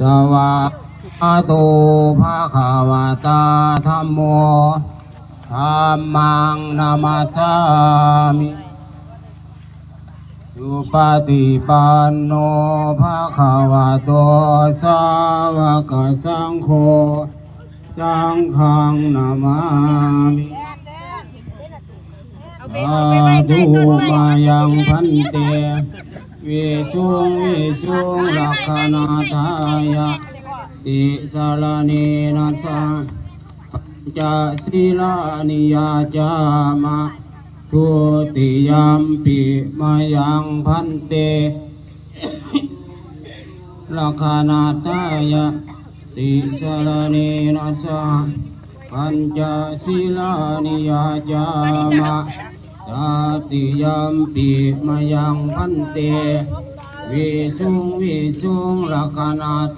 สวาโตภะคะวตาธัมโมธัมมังนามัสามิสุปฏิปันโนภะคะวโตสาวกสังโฆสังฆังนามามิ อาดูมายังพันเตวิสุงวิสุงลักขณาทายะติสารณีนัสสะจะศิลานิยาจามะทุติยมปิมายังพันเตลักขณาทายะติสารณีนัสสะปัญจศีลานิยาจามะ ตาติยมปีมายังพันเตวิสุงวิสุงลักนาต